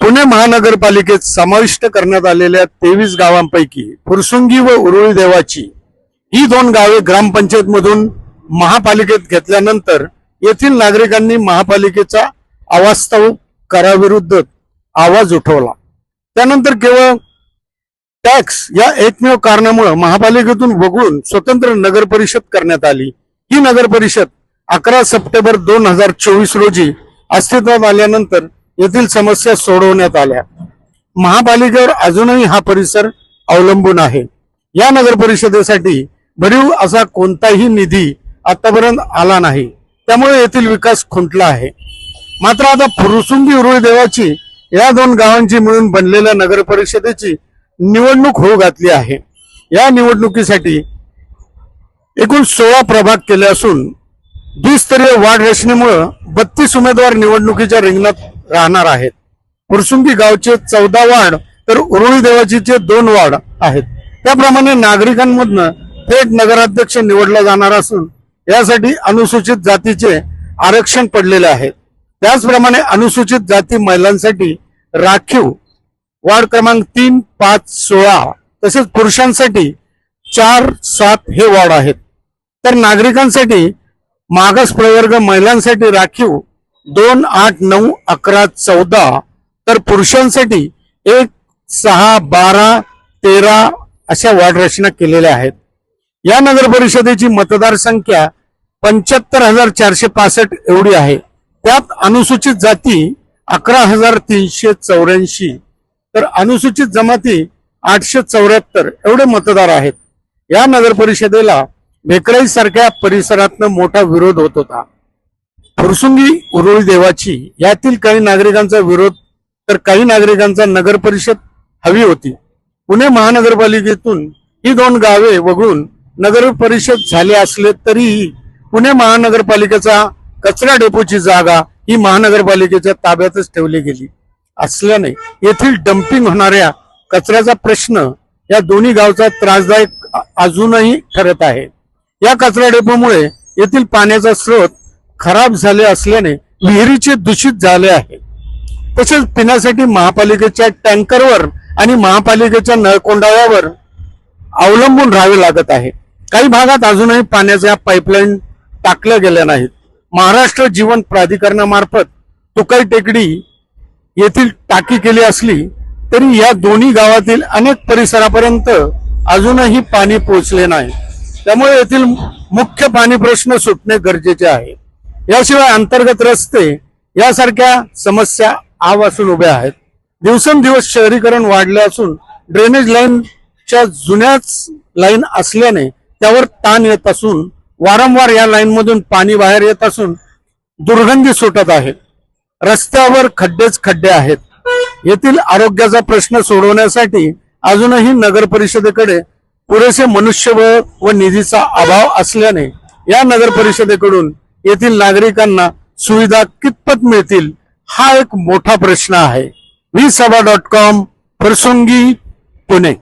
पुणे महानगरपालिकेत समाविष्ट करण्यात आलेल्या तेवीस गावांपैकी फुरसुंगी व उरुळी देवाची ही दोन गावे ग्रामपंचायत मधून महापालिकेत घेतल्यानंतर येथील नागरिकांनी महापालिकेचा अवास्तव कराविरुद्ध आवाज उठवला. त्यानंतर केवळ टॅक्स या एकमेव कारणामुळे महापालिकेतून वगळून स्वतंत्र नगर परिषद करण्यात आली. ही नगर परिषद अकरा सप्टेंबर दोन हजार चोवीस रोजी अस्तित्वात आल्यानंतर येथील समस्या सोडवण्यात आल्या. महापालिकेवर अजूनही हा परिसर अवलंबून आहे. या नगर परिषदेसाठी भरीव असा कोणताही निधी आतापर्यंत आला नाही. त्यामुळे येथील विकास खुंटला आहे. मात्र आता फुरुसुंगी उरुळी देवाची या दोन गावांची मिळून बनलेल्या नगर परिषदेची निवडणूक होऊ घातली आहे. या निवडणुकीसाठी एकूण सोळा प्रभाग केले असून द्विस्तरीय वार्ड रचनेमुळं बत्तीस उमेदवार निवडणुकीच्या रिंगणात राहणार आहेत. कुरसुंबी गावचे चौदा वार्ड तर उरुळी देवाचीचे दोन वार्ड आहेत. त्याप्रमाणे नागरिकांमधनं थेट नगराध्यक्ष निवडला जाणार असून यासाठी अनुसूचित जातीचे आरक्षण पडलेले आहे. त्याचप्रमाणे अनुसूचित जाती महिलांसाठी राखीव वार्ड क्रमांक तीन पाच सोळा तसेच पुरुषांसाठी चार सात हे वार्ड आहेत. तर नागरिकांसाठी मागास प्रवर्ग महिलांसाठी राखीव दोन आठ नऊ अकरा चौदा तर पुरुषांसाठी एक सहा बारा तेरा अशा वार्ड रचना केलेल्या आहेत. या नगर परिषदेची मतदारसंख्या पंच्याहत्तर हजार चारशे पासष्ट एवढी आहे. त्यात अनुसूचित जाती अकरा हजार तीनशे चौऱ्याऐंशी तर अनुसूचित जमाती आठशे चौऱ्याहत्तर एवढे मतदार आहेत. या नगर परिषदेला मेकळाई सारख्या परिसरातनं मोठा विरोध होत होता. फुरसुंगी उरुळी देवाची यातील काही नागरिकांचा विरोध तर काही नागरिकांचा नगर परिषद हवी होती. पुणे महानगरपालिकेतून ही दोन गावे वगळून नगर परिषद झाले असले तरीही पुणे महानगरपालिकेचा कचरा डेपोची जागा ही महानगरपालिकेच्या ताब्यातच ठेवली गेली. असल्याने येथील डम्पिंग होणाऱ्या कचऱ्याचा प्रश्न या दोन्ही गावचा त्रासदायक अजूनही ठरत आहे. या कचरा डेपोमुळे येथील पाण्याचा स्रोत खराब झाले असल्याने विहिरीचे दूषित झाले आहे. तसेच पिण्यासाठी महापालिकेच्या टँकरवर आणि महापालिकेच्या नळकोंडाव्यावर अवलंबून राहावे लागत आहे. काही भागात अजूनही पाण्याच्या पाईपलाईन टाकल्या गेल्या नाहीत. महाराष्ट्र जीवन प्राधिकरणामार्फत तुकाई टेकडी येथील टाकी केली असली तरी या दोन्ही गावातील अनेक परिसरापर्यंत अजूनही पाणी पोहोचले नाही. त्यामुळे येथील मुख्य पाणी प्रश्न सुटणे गरजेचे आहे. याशिवाय अंतर्गत रस्ते यासारख्या समस्या आवासून उभ्या आहेत. दिवसेंदिवस शहरीकरण वाढले असून ड्रेनेज लाईनच्या जुन्याच लाईन असल्याने त्यावर ताण येत असून वारंवार या लाईनमधून पाणी बाहेर येत असून दुर्गंधी सुटत आहे. रस्त्यावर खड्डेच खड्डे आहेत. येथील आरोग्याचा प्रश्न सोडवण्यासाठी अजूनही नगर परिषदेकडे पुरेसे मनुष्यबळ व निधीचा अभाव असल्याने या नगर परिषदेकडून येथील नागरिकांना सुविधा कितपत मिळतील हा एक मोठा प्रश्न आहे. व्ही सभा डॉट कॉम प्रसंगी पुणे.